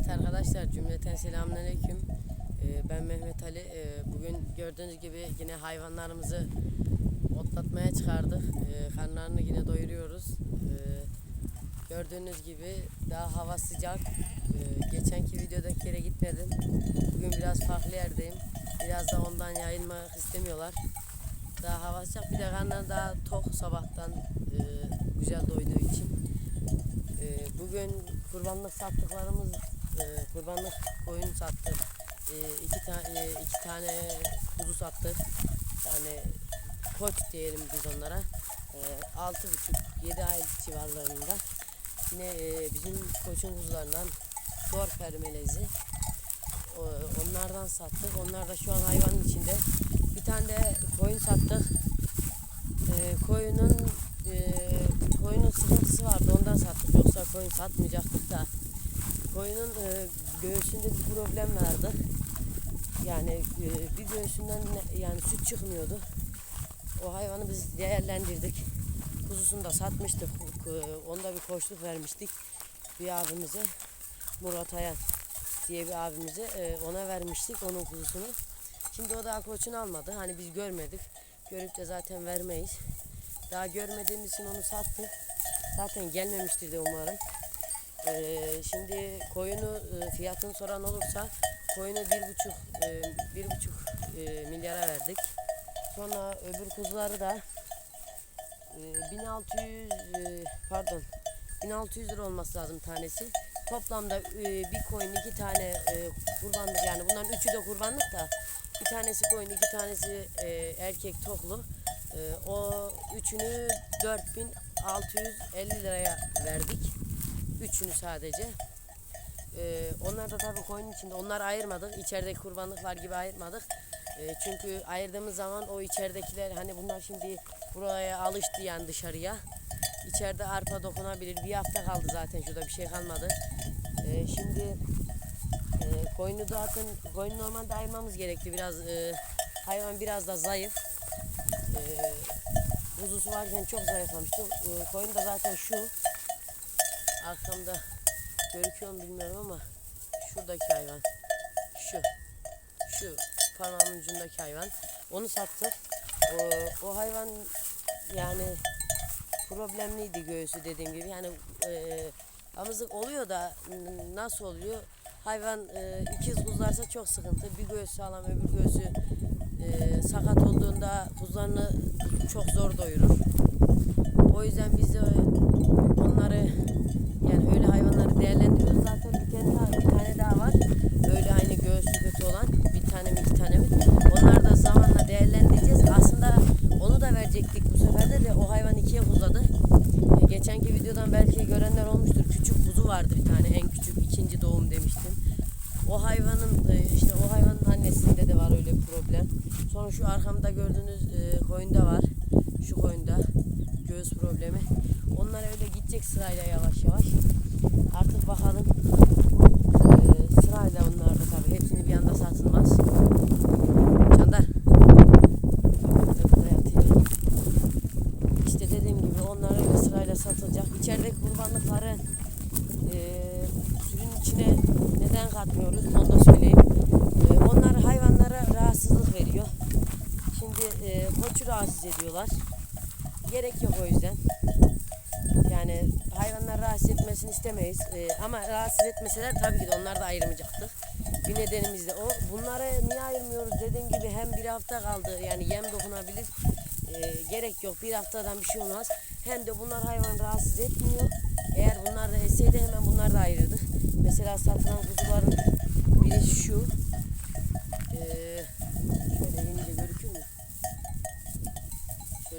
Evet arkadaşlar cümleten selamünaleyküm. Ee, ben Mehmet Ali. Ee, bugün gördüğünüz gibi yine hayvanlarımızı otlatmaya çıkardık. Ee, karnlarını yine doyuruyoruz. Ee, gördüğünüz gibi daha hava sıcak. Ee, geçenki videodaki yere gitmedim. Bugün biraz farklı yerdeyim. Biraz da ondan yayılmak istemiyorlar. Daha hava sıcak. Bir de karnları daha tok sabahtan e, güzel doyduğu için. Ee, bugün kurbanlık sattıklarımız e, kurbanlık koyun sattık. E, iki tane iki tane kuzu sattık. Yani koç diyelim biz onlara. E, altı buçuk yedi ay civarlarında. Yine e, bizim koçun kuzularından Dorper melezi. O, onlardan sattık. Onlar da şu an hayvanın içinde. Bir tane de koyun sattık. E, koyunun e, koyunun sıkıntısı vardı ondan sattık yoksa koyun satmayacaktık da koyunun e, göğsünde bir problem vardı. Yani e, bir göğsünden ne- yani süt çıkmıyordu. O hayvanı biz değerlendirdik. Kuzusunu da satmıştık. Onda bir koçluk vermiştik bir abimize Murat Ayan diye bir abimize e, ona vermiştik onun kuzusunu şimdi o daha koçunu almadı. Hani biz görmedik. Görüp de zaten vermeyiz. Daha görmediğimiz için onu sattık. Zaten gelmemiştir de umarım. Ee, şimdi koyunu e, fiyatını soran olursa koyunu bir buçuk e, bir buçuk e, milyara verdik. Sonra öbür kuzuları da e, 1600 e, pardon 1600 lira olması lazım tanesi. Toplamda bir koyun iki tane kurbanlık yani bunların üçü de kurbanlık da bir tanesi koyun iki tanesi erkek toklu. O üçünü 4650 liraya verdik. Üçünü sadece. E, onlar da tabii koyun içinde. Onları ayırmadık. İçerideki kurbanlıklar gibi ayırmadık. E, çünkü ayırdığımız zaman o içeridekiler hani bunlar şimdi buraya alıştı yani dışarıya. İçeride arpa dokunabilir. Bir hafta kaldı zaten şurada bir şey kalmadı. E, şimdi e, koyunu zaten koyunu normalde ayırmamız gerekti. Biraz e, hayvan biraz da zayıf. E, kuzusu varken çok zayıflamıştı. E, koyun da zaten şu arkamda görüküyor mu bilmiyorum ama şuradaki hayvan. Şu. Şu parmağımın ucundaki hayvan. Onu sattık. O, o hayvan yani problemliydi göğsü dediğim gibi. Yani e, damızlık oluyor da nasıl oluyor? Hayvan e, ikiz kuzularsa çok sıkıntı. Bir göğsü sağlam öbür göğsü e, sakat olduğunda kuzularını çok zor doyurur. O yüzden biz de onları yani öyle hayvanları değerlendiriyoruz. Zaten bir tane daha, bir tane daha var. Öyle aynı göğsü kötü olan bir tane mi iki tane mi? Onları da zamanla değerlendireceğiz. Aslında onu da verecektik bu sefer de de o hayvan ikiye uzadı. E, geçenki videodan belki görenler olmuştur. Küçük kuzu vardı bir tane en küçük ikinci doğum demiştim. O hayvanın e, işte o hayvanın annesinde de var öyle bir problem. Sonra şu arkamda gördüğünüz e, koyunda var. Şu koyunda göğüs problemi. Onlar öyle gidecek sırayla yavaş yavaş. Artık bakalım. E, sırayla onlar da tabii hepsini bir anda satılmaz. Yatıyor. İşte dediğim gibi onlar öyle sırayla satılacak. İçerideki kurbanlıkları e, suyun içine neden katmıyoruz onu da söyleyeyim. E, onlar hayvanlara rahatsızlık veriyor. Şimdi e, koçu rahatsız ediyorlar. Gerek yok o yüzden. Yani hayvanlar rahatsız etmesini istemeyiz. E, ama rahatsız etmeseler tabii ki de onlar da ayırmayacaktık. Bir nedenimiz de o. Bunları niye ayırmıyoruz dediğim gibi hem bir hafta kaldı yani yem dokunabilir. E, gerek yok bir haftadan bir şey olmaz. Hem de bunlar hayvan rahatsız etmiyor. Eğer bunlar da etseydi hemen bunlar da ayırırdık. Mesela satılan kuzuların biri şu. Ee, şöyle inince görüküyor mu?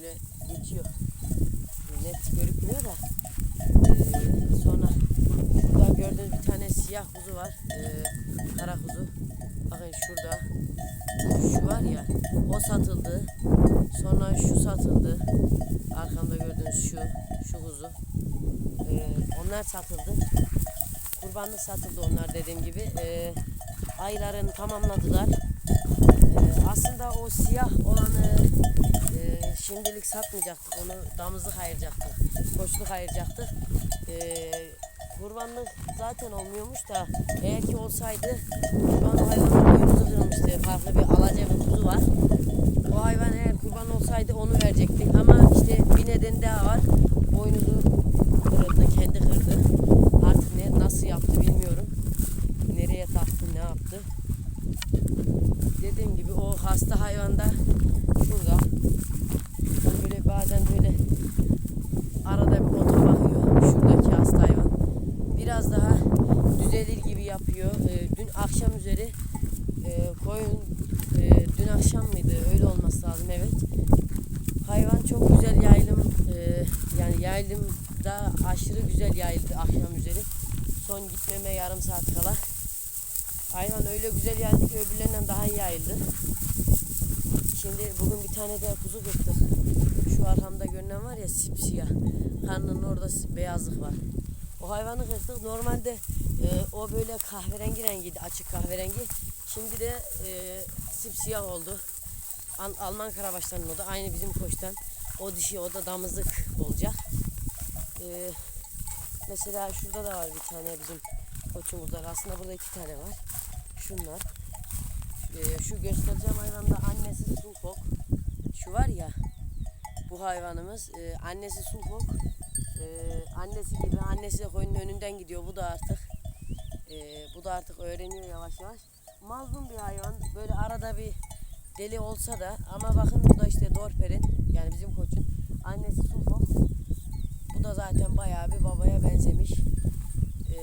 Şöyle geçiyor. Net görükmüyor da. Ee, sonra şurada gördüğünüz bir tane siyah kuzu var. Ee, kara kuzu. Bakın şurada. Şu var ya. O satıldı. Sonra şu satıldı. Arkamda gördüğünüz şu. Şu kuzu. Ee, onlar satıldı. Kurbanlık satıldı onlar dediğim gibi. Ee, aylarını tamamladılar. Ee, aslında o siyah olanı şimdilik satmayacaktık. Onu damızlık ayıracaktık. Koçluk ayıracaktık. Ee, kurbanlık zaten olmuyormuş da eğer ki olsaydı şu an hayvanın boynuzu kırılmıştı. Farklı bir alaca bir kuzu var. O hayvan eğer kurban olsaydı onu verecektik ama işte bir neden daha var. Boynuzu kırıldı, kendi kırdı. Artık ne nasıl yaptı bilmiyorum. Nereye taktı, ne yaptı. Dediğim gibi o hasta hayvan da şurada. Hani böyle bazen böyle arada bir ota bakıyor. Şuradaki hasta hayvan. Biraz daha düzelir gibi yapıyor. Ee, dün akşam üzeri e, koyun e, dün akşam mıydı? Öyle olması lazım evet. Hayvan çok güzel yaylım e, yani yaylımda aşırı güzel yayıldı akşam üzeri. Son gitmeme yarım saat kala. Hayvan öyle güzel yayıldı ki öbürlerinden daha iyi yayıldı. Şimdi bugün bir tane daha kuzu kırdık. Şu arkamda görünen var ya sipsiyah. Karnının orada beyazlık var. O hayvanı kırdık. Normalde e, o böyle kahverengi rengiydi. Açık kahverengi. Şimdi de e, sipsiyah oldu. Al- Alman karabaşlarının o da. Aynı bizim koçtan. O dişi o da damızlık olacak. E, mesela şurada da var bir tane bizim koçumuzlar. Aslında burada iki tane var. Şunlar. E, şu göstereceğim hayvan da annesi Sulfok. Şu var ya bu hayvanımız e, annesi Sulfok. E, annesi gibi annesi de koyunun önünden gidiyor. Bu da artık e, bu da artık öğreniyor yavaş yavaş. Mazlum bir hayvan. Böyle arada bir deli olsa da ama bakın bu da işte Dorper'in yani bizim koçun annesi Sulfok. Da zaten bayağı bir babaya benzemiş. E,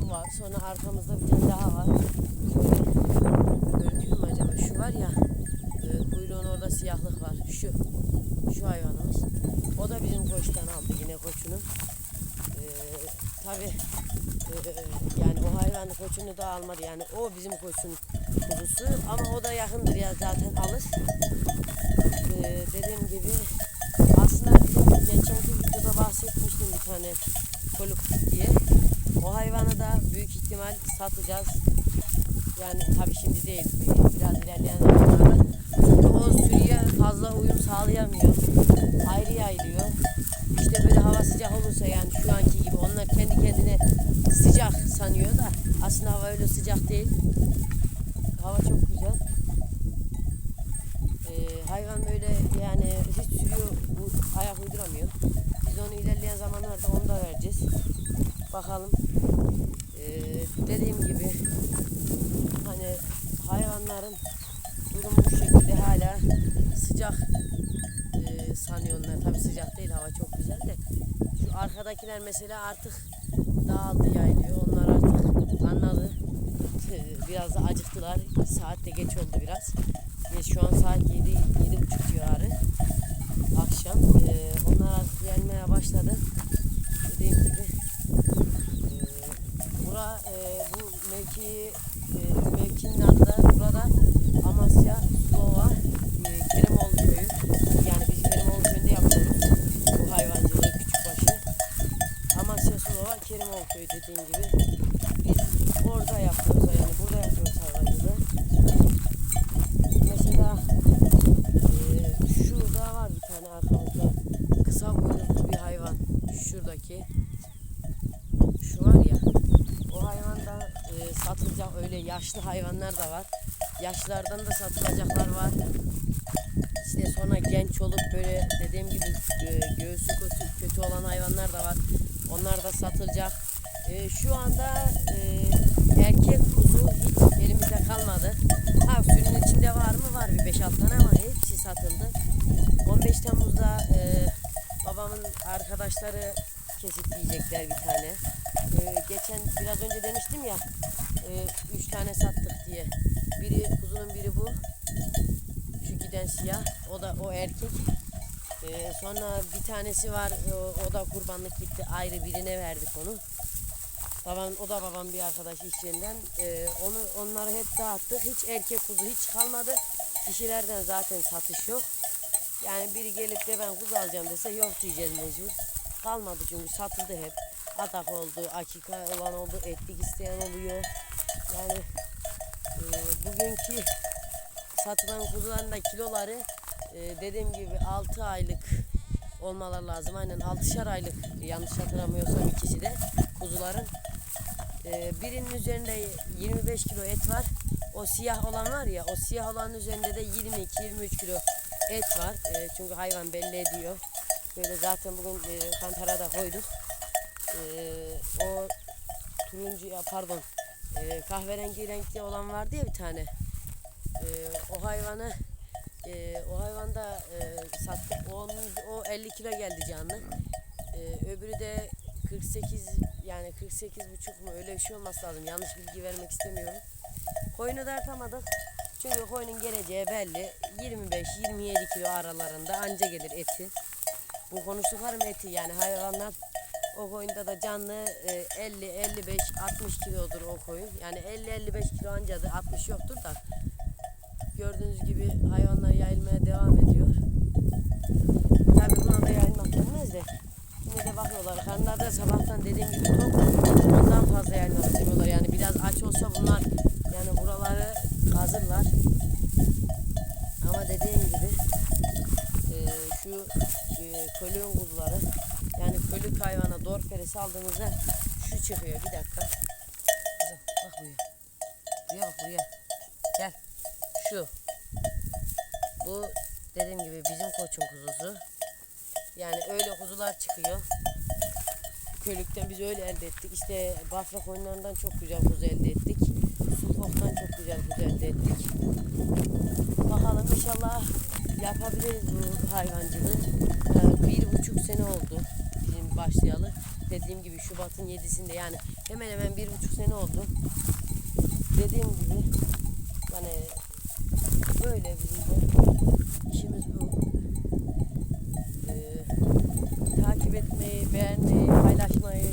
bu var. Sonra arkamızda bir tane daha var. Şöyle gözüküyor mu acaba? Şu var ya e, kuyruğun orada siyahlık var. Şu. Şu hayvanımız. O da bizim koçtan aldı yine koçunu. E, Tabi yani o hayvanın koçunu da almadı. Yani o bizim koçun kuzusu ama o da yakındır ya zaten alır. E, dediğim gibi geçenki videoda bahsetmiştim bir tane koluk diye. O hayvanı da büyük ihtimal satacağız. Yani tabii şimdi değil. Biraz ilerleyen zamanlarda. Çünkü o sürüye fazla uyum sağlayamıyor. Ayrı yayılıyor. İşte böyle hava sıcak olursa yani şu anki gibi onlar kendi kendine sıcak sanıyor da aslında hava öyle sıcak değil. Hava çok güzel. Ee, hayvan böyle yani hiç bu ayak uyduramıyor. Biz onu ilerleyen zamanlarda onu da vereceğiz. Bakalım. Ee, dediğim gibi hani hayvanların durumu bu şekilde hala sıcak e, sanıyorlar. Tabii sıcak değil hava çok güzel de. Şu arkadakiler mesela artık dağıldı yayılıyor. Onlar artık anladı. E, Biraz da acıktılar. Saat de geç oldu biraz. Ve şu an saat 7 yedi buçuk civarı. Akşam. E, onlar artık gelmeye başladı. Dediğim gibi e, bura e, bu mevki e, mevkinin adı da burada Amasya Slova e, Kerimoğlu köyü. Yani biz Kerimoğlu köyünde yapıyoruz bu hayvancılığı küçükbaşı. Amasya Slova Kerimoğlu köyü dediğim gibi biz orada yapıyoruz yani burada yapıyoruz hayvancılığı. Mesela e, şurada var bir tane arkamızda kısa boynuzlu bir hayvan şuradaki şu var ya o hayvan da e, satılacak öyle yaşlı hayvanlar da var. Yaşlardan da satılacaklar var. İşte sonra genç olup böyle dediğim gibi e, göğsü kötü, kötü olan hayvanlar da var. Onlar da satılacak. E, şu anda e, erkek kuzu hiç elimizde kalmadı. Ha sürünün içinde var mı? Var bir 5-6 tane ama hepsi satıldı. 15 Temmuz'da e, babamın arkadaşları kesitleyecekler bir tane. E, geçen biraz önce demiştim ya 3 tane sattık diye. Biri kuzunun biri bu. Şu giden siyah. O da o erkek. E, sonra bir tanesi var. O, o da kurbanlık gitti. Ayrı birine verdik onu. Babam, o da babam bir arkadaş iş. E, onu onları hep dağıttık. Hiç erkek kuzu hiç kalmadı. Dişilerden zaten satış yok. Yani biri gelip de ben kuzu alacağım dese yok diyeceğiz mecbur. Kalmadı çünkü satıldı hep. Atak oldu, akika olan oldu, etlik isteyen oluyor. Yani e, bugünkü satılan kuzuların da kiloları e, dediğim gibi 6 aylık olmaları lazım. Aynen 6'şar aylık Yanlış hatırlamıyorsam ikisi de kuzuların. Ee, birinin üzerinde 25 kilo et var. O siyah olan var ya o siyah olanın üzerinde de 22-23 kilo et var. Ee, çünkü hayvan belli ediyor. Böyle zaten bugün e, kantara da koyduk. Ee, o turuncu ya pardon e, kahverengi renkli olan vardı ya bir tane. Ee, o hayvanı e, o hayvanda e, sattık. Onun, o 50 kilo geldi canlı. Ee, öbürü de 48 yani 48 buçuk mu öyle bir şey olması lazım. Yanlış bilgi vermek istemiyorum. Koyunu da atamadık. Çünkü koyunun geleceği belli. 25-27 kilo aralarında anca gelir eti. Bu konuştuklarım eti yani hayvanlar o koyunda da canlı e, 50 55 60 kilodur o koyun. Yani 50 55 kilo ancadır 60 yoktur da. Gördüğünüz gibi hayvanlar yayılmaya devam ediyor. Tabii buna da yayılmak denmez de. Yine de bakıyorlar. Karnları da sabahtan dediğim gibi tok. Ondan fazla yayılmak istemiyorlar. Yani biraz aç olsa bunlar yani buraları kazırlar. Ama dediğim gibi e, şu e, kölüğün kuzuları yani kölük hayvana dorperi saldığınızda şu çıkıyor. Bir dakika. Kızım bak buraya. Buraya bak buraya. Gel. Şu. Bu dediğim gibi bizim koçun kuzusu. Yani öyle kuzular çıkıyor. Kölükten biz öyle elde ettik. İşte bafra koyunlarından çok güzel kuzu elde ettik. Sulfok'tan çok güzel kuzu elde ettik. Bakalım inşallah yapabiliriz bu hayvancılığı. Ee, bir buçuk sene oldu bizim başlayalı dediğim gibi Şubat'ın 7'sinde yani hemen hemen bir buçuk sene oldu. Dediğim gibi yani böyle bizim de işimiz bu. Ee, takip etmeyi, beğenmeyi, paylaşmayı,